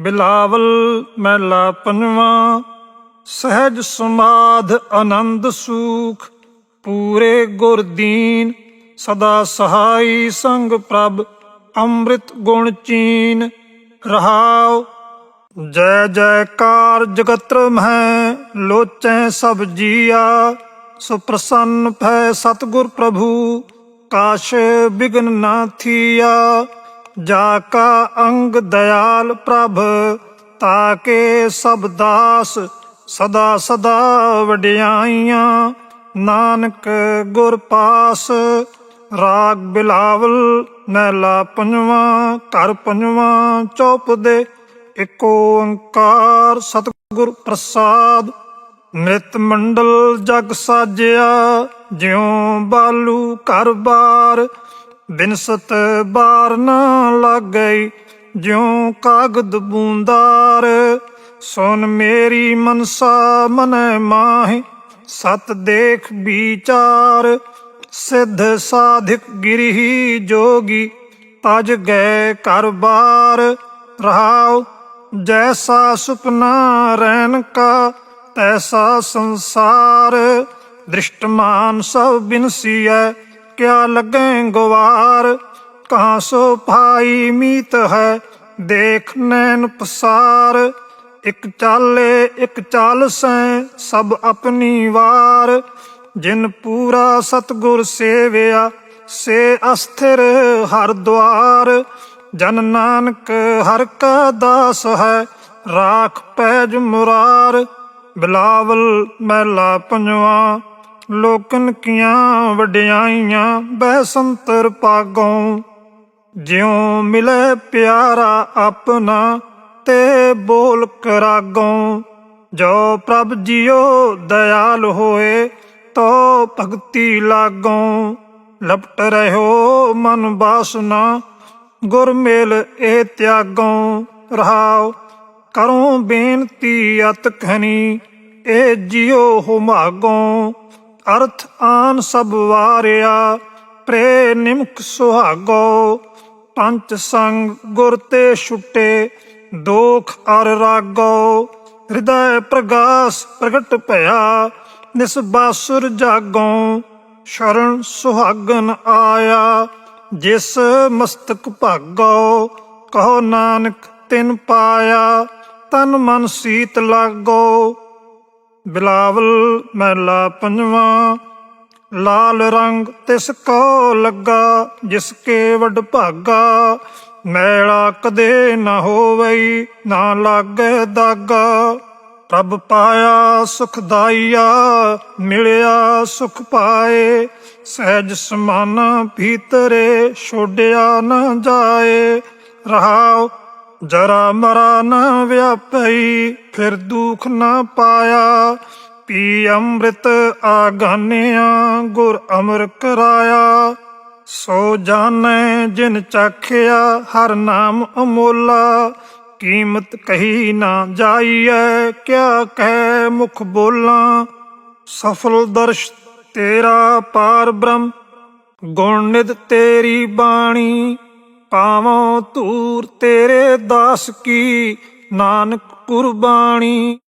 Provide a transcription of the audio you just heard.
ਬਿਲਾਵਲ ਮਹਿਲਾ ਪੰਜਵਾਂ ਸਹਿਜ ਸਮਾਧ ਆਨੰਦ ਸੂਖ, ਪੂਰੇ ਗੁਰ ਦੀਨ, ਸਦਾ ਸਹਾਈ ਸੰਗ ਪ੍ਰਭ, ਅੰਮ੍ਰਿਤ ਗੁਣ ਚੀਨ, ਰਹਾਉ। ਜੈ ਜੈਕਾਰ ਜਗਤਰ ਮਹਿ, ਲੋਚੈ ਸਭ ਜੀਆ ਸੋ ਪ੍ਰਸੰਨ ਭੈ ਸਤਗੁਰ ਪ੍ਰਭੂ, ਕਾਸ਼ ਬਿਗਨ ਨਾ ਥੀਆ। ਜਾ ਕਾ ਅੰਗ ਦਇਆਲ ਪ੍ਰਭ ਤਾਕੇ ਸਭ ਦਾਸ ਸਦਾ ਸਦਾ ਵਡਿਆਈਆਂ। ਨਾਨਕ ਗੁਰ ਪਾਸ, ਰਾਗ ਬਿਲਾਵਲ ਮਹਿਲਾ ਪੰਜਵਾਂ, ਘਰ ਪੰਜਵਾਂ ਚੌਪ ਦੇ, ਇਕ ਓੰਕਾਰ ਸਤਿਗੁਰ ਪ੍ਰਸਾਦ। ਨਿਤ ਮੰਡਲ ਜਗ ਸਾਜਿਆ, ਜਿਉ ਬਾਲੂ ਘਰ ਬਾਰ ਬਿਨਸਤ ਬਾਰ ਨਾ ਲੱਗਈ, ਜਿਉ ਕਾਗਦ ਬੂੰਦਾਰ। ਸੁਨ ਮੇਰੀ ਮਨਸਾ ਮਨੈ ਮਾਹਿ, ਸਤ ਦੇਖ ਵਿਚਾਰ। ਸਿੱਧ ਸਾਧਿਕ ਗਿਰਹੀ ਜੋਗੀ, ਤਜ ਗਏ ਘਰ ਬਾਰ। ਰਹਾਉ, ਜੈਸਾ ਸੁਪਨਾ ਰੈਨ ਕਾ, ਤੈਸਾ ਸੰਸਾਰ। ਦ੍ਰਿਸ਼ਟਮਾਨ ਸਭ ਬਿਨਸੀਐ ਕਿਆ ਲੱਗੈ ਗਵਾਰ ਕਹਾਂ ਸੋ ਭਾਈ ਮੀਤ ਹੈ, ਦੇਖ ਨੈਣ ਪਸਾਰ। ਇਕ ਚਾਲੇ, ਇਕ ਚਾਲ ਸੈ, ਸਭ ਆਪਣੀ ਵਾਰ। ਜਿਨ ਪੂਰਾ ਸਤਗੁਰ ਸੇਵਿਆ, ਸੇ ਅਸਥਿਰ ਹਰ ਦੁਆਰ। ਜਨ ਨਾਨਕ ਹਰ ਕਾ ਦਾਸ ਹੈ, ਰਾਖ ਪੈਜ ਮੁਰਾਰ। ਬਿਲਾਵਲ ਮਹਿਲਾ ਪੰਜਵਾ ਲੋਕਨ ਕੀਆਂ ਵਡਿਆਈਆਂ, ਬਹਿ ਸੰਤਰ ਪਾਗੋਂ। ਜਿਉ ਮਿਲੇ ਪਿਆਰਾ ਆਪਣਾ, ਤੇ ਬੋਲ ਕਰਾਗੋਂ। ਜੋ ਪ੍ਰਭ ਜੀਓ ਦਇਆਲ ਹੋਏ, ਤੋ ਭਗਤੀ ਲਾਗੋਂ। ਲਪਟ ਰਹਿਓ ਮਨ ਬਾਸਨਾ, ਗੁਰ ਮੇਲ ਇਹ ਤਿਆਗੋਂ। ਰਹਾਉ ਕਰੋ ਬੇਨਤੀ ਅਤ ਖਨੀ ਇਹ ਜਿਉ ਹੁਮਾਗੋਂ। ਅਰਥ ਆਨ ਸਭ ਵਾਰਿਆ ਪ੍ਰੇ ਨਿਮਕ ਸੁਹਾਗੋ। ਪੰਚ ਸੰਗ ਗੁਰ ਤੇ ਛੁੱਟੇ, ਦੋਖ ਅਰ ਰਾਗੋ। ਹਿਰਦੈ ਪ੍ਰਗਾਸ ਪ੍ਰਗਟ ਭਇਆ ਨਿਸਬਾਸੁਰ ਜਾਗੋ। ਸ਼ਰਨ ਸੁਹਾਗਨ ਆਇਆ, ਜਿਸ ਮਸਤਕ ਭਾਗੋ। ਕਹੋ ਨਾਨਕ ਤਿਨ ਪਾਇਆ, ਤਨ ਮਨ ਸੀਤ ਲਾਗੋ। ਬਿਲਾਵਲ ਮਹਿਲਾ ਪੰਜਵਾਂ, ਲਾਲ ਰੰਗ ਤਿਸ ਕੋ ਲੱਗਾ, ਜਿਸ ਕੇ ਵਡ ਭਾਗਾ, ਮੈਲਾ ਕਦੇ ਨਾ ਹੋਵਈ, ਨਾ ਲਾਗੇ ਦਾਗਾ। ਪ੍ਰਭ ਪਾਇਆ ਸੁਖਦਾਈਆ ਮਿਲਿਆ ਸੁਖ ਪਾਏ, ਸਹਿਜ ਸਮਾਨਾ ਭੀਤਰੇ ਛੋੜਿਆ ਨਾ ਜਾਏ। ਰਹਾਉ ਜਰਾ ਮਰਾ ਨਾ ਵਿਆਪਈ, ਫਿਰ ਦੁਖ ਨਾ ਪਾਇਆ। ਪੀ ਅੰਮ੍ਰਿਤ ਆਗਾਨਿਆ, ਗੁਰ ਅਮਰ ਕਰਾਇਆ। ਸੋ ਜਾਣੈ ਜਿਨ ਚਾਖਿਆ, ਹਰ ਨਾਮ ਅਮੋਲਾ। ਕੀਮਤ ਕਹੀ ਨਾ ਜਾਈਐ, ਕਿਆ ਕਹਿ ਮੁਖ ਬੋਲਾਂ। ਸਫਲ ਦਰਸ਼ ਤੇਰਾ ਪਾਰ ਬ੍ਰਹਮ, ਗੁਣ ਨਿਧ ਤੇਰੀ ਬਾਣੀ। ਪਾਵੋ ਧੂਰ ਤੇਰੇ ਦਾਸ ਕੀ ਨਾਨਕ ਕੁਰਬਾਨੀ।